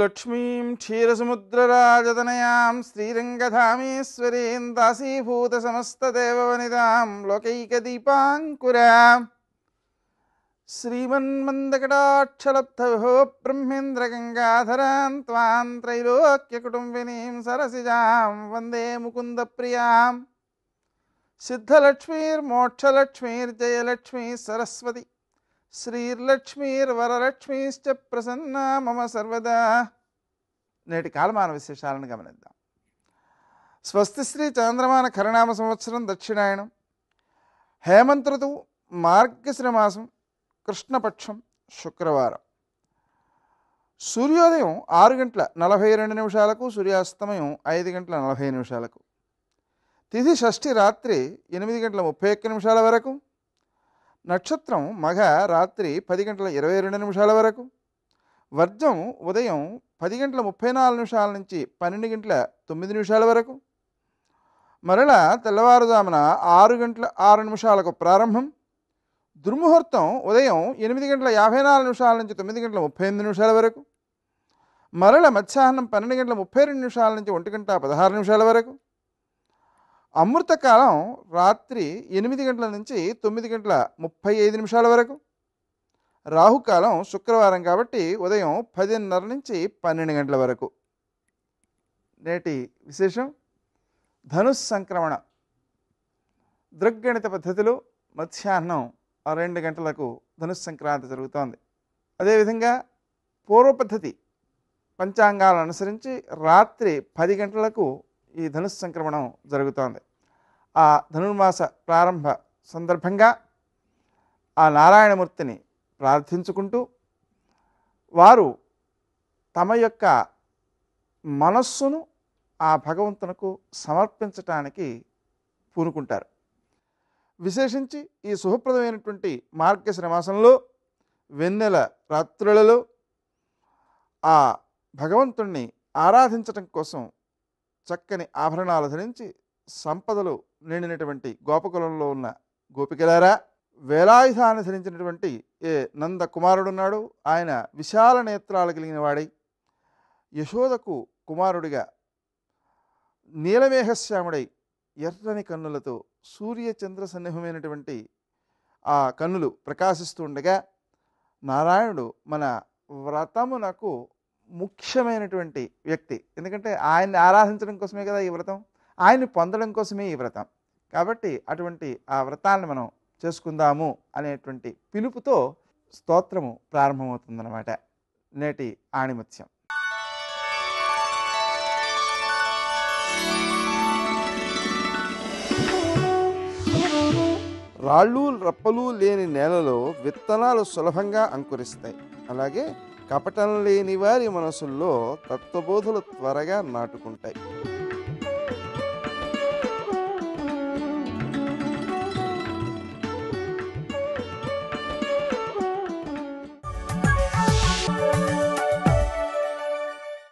లక్ష్మీం క్షీరసముద్రరాజతనయాం శ్రీరంగధామేశ్వరీం దాసీభూత సమస్తదేవవనిదాం లోకైకదీపాంకురాం శ్రీమన్మందకటాక్షలబ్ధో బ్రహ్మేంద్రగంగాధరాం త్వాం త్రైలోక్యకుటుంబినీం సరసిజాం వందే ముకుందప్రియాం సిద్ధలక్ష్మీర్మోక్షలక్ష్మీర్జయలక్ష్మీ సరస్వతి శ్రీర్లక్ష్మీర్వరలక్ష్మీశ్చ ప్రసన్న మమ సర్వదా. నేటి కాలమాన విశేషాలను గమనిద్దాం. స్వస్తి శ్రీ చంద్రమాన కరణామ సంవత్సరం దక్షిణాయనం. హేమంత ఋతువు మార్గశిర మాసం కృష్ణపక్షం శుక్రవారం. సూర్యోదయం ఆరు గంటల నలభై రెండు నిమిషాలకు సూర్యాస్తమయం ఐదు గంటల నలభై నిమిషాలకు. తిథి షష్ఠి రాత్రి ఎనిమిది గంటల ముప్పై ఒక్క నిమిషాల వరకు నక్షత్రం మగ రాత్రి పది గంటల ఇరవై రెండు నిమిషాల వరకు. వర్జం ఉదయం పది గంటల ముప్పై నాలుగు నిమిషాల నుంచి పన్నెండు గంటల తొమ్మిది నిమిషాల వరకు. మరల తెల్లవారుజామున ఆరు గంటల ఆరు నిమిషాలకు ప్రారంభం. దుర్ముహూర్తం ఉదయం ఎనిమిది గంటల యాభై నాలుగు నిమిషాల నుంచి తొమ్మిది గంటల ముప్పై ఎనిమిది నిమిషాల వరకు. మరల మధ్యాహ్నం పన్నెండు గంటల ముప్పై రెండు నిమిషాల నుంచి ఒంటి గంట పదహారు నిమిషాల వరకు. అమృతకాలం రాత్రి ఎనిమిది గంటల నుంచి తొమ్మిది గంటల ముప్పై ఐదు నిమిషాల వరకు. రాహుకాలం శుక్రవారం కాబట్టి ఉదయం పదిన్నర నుంచి పన్నెండు గంటల వరకు. నేటి విశేషం ధనుస్ సంక్రమణ. దృగ్గణిత పద్ధతిలో మధ్యాహ్నం రెండు గంటలకు ధనుస్ సంక్రాంతి జరుగుతోంది. అదేవిధంగా పూర్వ పద్ధతి పంచాంగాలను అనుసరించి రాత్రి పది గంటలకు ఈ ధనుస్ సంక్రమణం జరుగుతోంది. ఆ ధనుర్మాస ప్రారంభ సందర్భంగా ఆ నారాయణమూర్తిని ప్రార్థించుకుంటూ వారు తమ యొక్క మనస్సును ఆ భగవంతునకు సమర్పించటానికి పూనుకుంటారు. విశేషించి ఈ శుభప్రదమైనటువంటి మార్గశిర మాసంలో వెన్నెల రాత్రులలో ఆ భగవంతుణ్ణి ఆరాధించటం కోసం చక్కని ఆభరణాలు ధరించి సంపదలు నిండినటువంటి గోపకులంలో ఉన్న గోపికలారా వేలాయుధాన్ని ధరించినటువంటి ఏ నంద కుమారుడున్నాడు ఆయన విశాల నేత్రాలు కలిగిన వాడై యశోదకు కుమారుడిగా నీలమేఘశ్యాముడై ఎర్రని కన్నులతో సూర్య చంద్ర సన్నిహమైనటువంటి ఆ కన్నులు ప్రకాశిస్తూ ఉండగా నారాయణుడు మన వ్రతమునకు ముఖ్యమైనటువంటి వ్యక్తి. ఎందుకంటే ఆయన్ని ఆరాధించడం కోసమే కదా ఈ వ్రతం? ఆయన్ని పొందడం కోసమే ఈ వ్రతం. కాబట్టి అటువంటి ఆ వ్రతాలను మనం చేసుకుందాము అనేటువంటి పిలుపుతో స్తోత్రము ప్రారంభమవుతుందన్నమాట. నేటి ఆణిమత్యం. రాళ్ళు రప్పలు లేని నేలలో విత్తనాలు సులభంగా అంకురిస్తాయి. అలాగే కపటం లేని వారి మనసుల్లో తత్వబోధులు త్వరగా నాటుకుంటాయి.